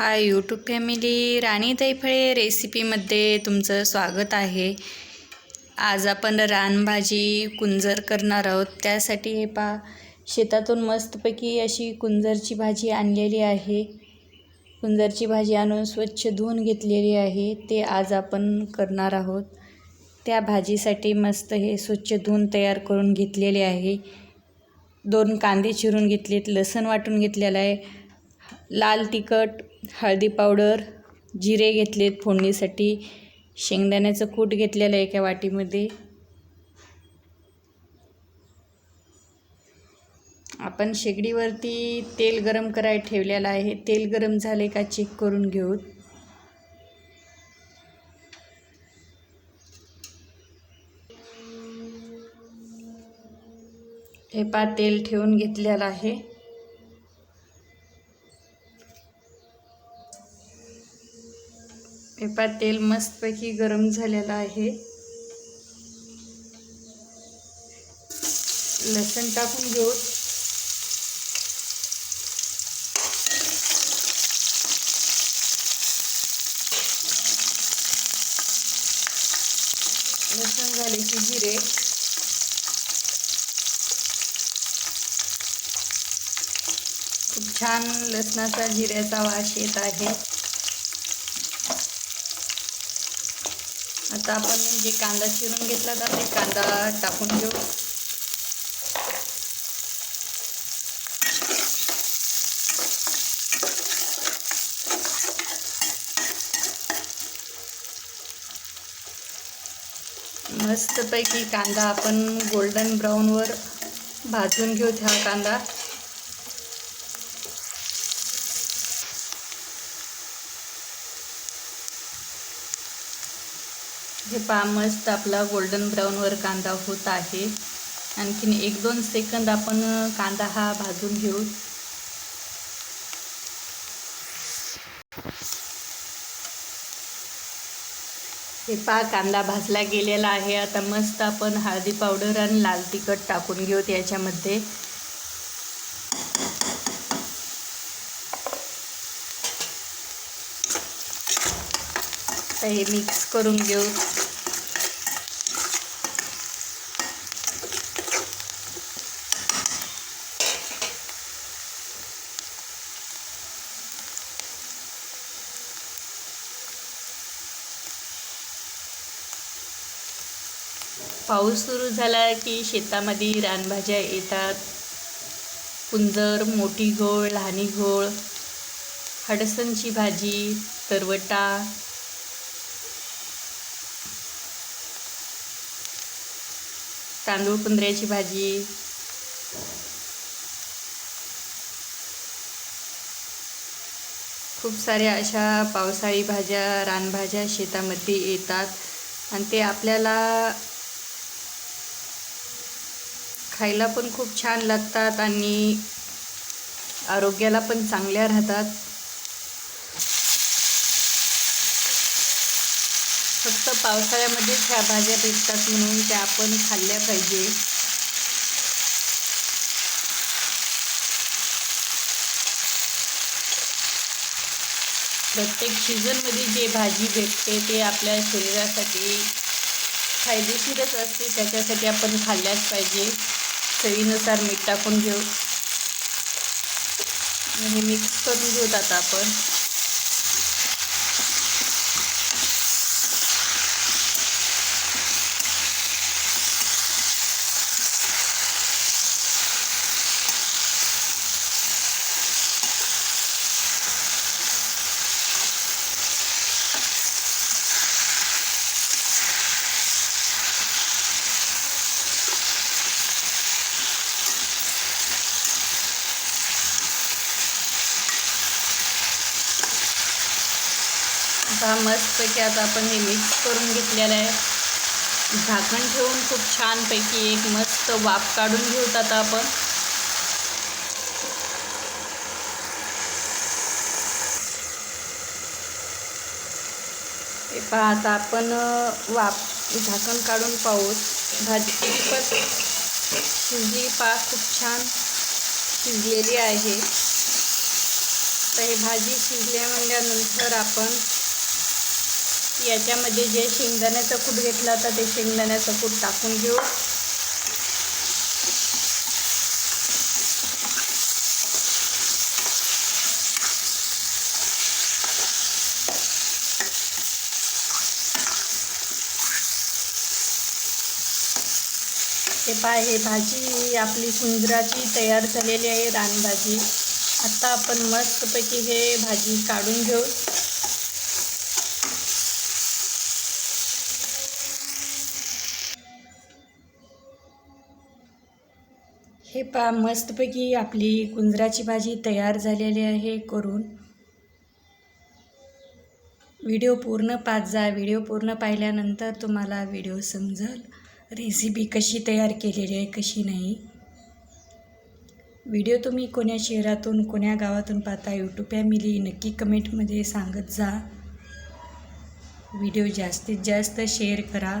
Hi YouTube family राणी दैफळे रेसिपीमध्ये तुमचं स्वागत आहे. आज आपण रानभाजी कुंजर करणार आहोत. त्यासाठी हे पा शेतातून मस्तपैकी अशी कुंजरची भाजी आणलेली आहे. कुंजरची भाजी आणून स्वच्छ धुवून घेतलेली आहे. ते आज आपण करणार आहोत. त्या भाजीसाठी मस्त हे स्वच्छ धुवून तयार करून घेतलेले आहे. दोन कांदे चिरून घेतलेत लसण वाटून घेतलेलं आहे. लाल तिखट हळदी पावडर जिरे घेतलेत फोडणीसाठी. शेंगदाण्याचं कूट घेतलेलं आहे एका वाटीमध्ये. आपण शेगडीवरती तेल गरम करायला ठेवलेलं आहे. तेल गरम झाले का चेक करून घेऊ. हे पा तेल ठेवून घेतलेलं आहे. हे पा तेल मस्तपैकी गरम झालेलं आहे. लसण टाकून घेऊ. लसण झाले की जिरे. खूप छान लसणाचा जिऱ्याचा वास येत आहे. आता आपण जे कांदा चिरून घेतला तर ते कांदा टाकून घेऊ. मस्तपैकी कांदा आपण गोल्डन ब्राऊनवर भाजून घेऊ हा कांदा. हे पा मस्त आपला गोल्डन ब्राऊनवर कांदा होत आहे. आणखीन एक दोन सेकंद आपण कांदा हा भाजून घेऊ. हे पा कांदा भाजला गेलेला आहे. आता मस्त आपण हळदी पावडर आणि लाल तिखट टाकून घेऊ याच्यामध्ये आता हे मिक्स करून घेऊ. पाऊस सुरू झाला की शेतामध्ये रानभाज्या येतात. कुंजर मोठी घोळ लहानी घोळ हडसनची भाजी तरवटा तांदूळ कुंदऱ्याची भाजी. खूप साऱ्या अशा पावसाळी भाज्या रानभाज्या शेतामध्ये येतात आणि ते आपल्याला खायला पण खूप छान लागतात आणि आरोग्याला पण चांगल्या राहतात. पावसाळ्यामध्येच ह्या भाज्या भेटतात म्हणून त्या आपण खाल्ल्या पाहिजे. प्रत्येक सीझनमध्ये जे भाजी भेटते ते आपल्या शरीरासाठी फायदेशीरच असते त्याच्यासाठी आपण खाल्ल्याच पाहिजे. चवीनुसार मीठ टाकून घेऊ. हे मिक्स करून घेऊत आता आपण. आता मस्तपैकी आता आपण हे मिक्स करून घेतलेलं आहे. झाकण ठेवून खूप छानपैकी एक मस्त वाफ काढून घेऊत आता आपण. हे पहा आता आपण वाफ झाकण काढून पाहू. भाजी खूपच शिजली पा खूप छान शिजलेली आहे. तर हे भाजी शिजल्या म्हणल्यानंतर आपण याच्यामध्ये जे शेंगदाण्याचं कूट घेतलं होतं ते शेंगदाण्याचं कूट टाकून घेऊ. हे पाय हे भाजी आपली सुंदराची तयार झालेली आहे रानभाजी. आता आपण मस्तपैकी हे भाजी काढून घेऊ. हे पा मस्तपैकी आपली कुंजराची भाजी तयार झालेली आहे करून. व्हिडिओ पूर्ण पाच जा. व्हिडिओ पूर्ण पाहिल्यानंतर तुम्हाला व्हिडिओ समजेल. रेसिपी कशी तयार केलेली आहे कशी नाही. व्हिडिओ तुम्ही कोण्या शहरातून कोण्या गावातून पाहता यूट्यूब फॅमिली नक्की कमेंटमध्ये सांगत जा. व्हिडिओ जास्तीत जास्त शेअर करा.